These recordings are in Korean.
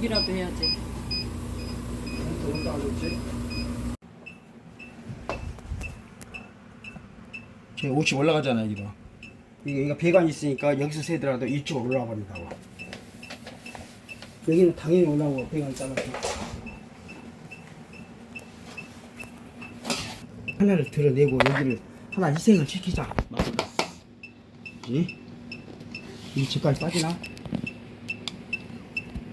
비비라도 해야지. 또 온다 그랬지? 제 옷이 올라가잖아 여기로. 이게 이거 배관이 있으니까 여기서 세더라도 이쪽으로 올라가 버린다고. 여기는 당연히 올라오고 배관 잘라서. 하나를 드러내고 여기를 하나 희생을 시키자. 그지? 이 집까지 빠지나?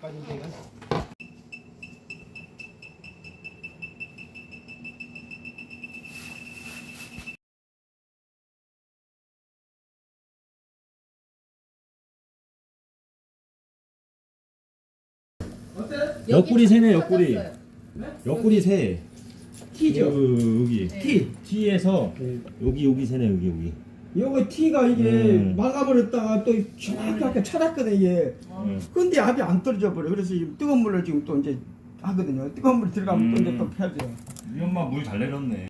빠진 배관. 옆구리 새네 옆구리 옆구리 새 T죠? 그, 여기 T. T에서 네. 여기 여기 새네 여기 여기 요거 T가 이게 음. 막아버렸다가 또 정확히 아까 찾았거든 이게. 응. 근데 압이 안 떨어져 버려. 그래서 이 뜨거운 물을 지금 또 이제 하거든요. 뜨거운 물 들어가면 또 이제 음. 또 펴져요. 이 엄마 물 잘 내렸네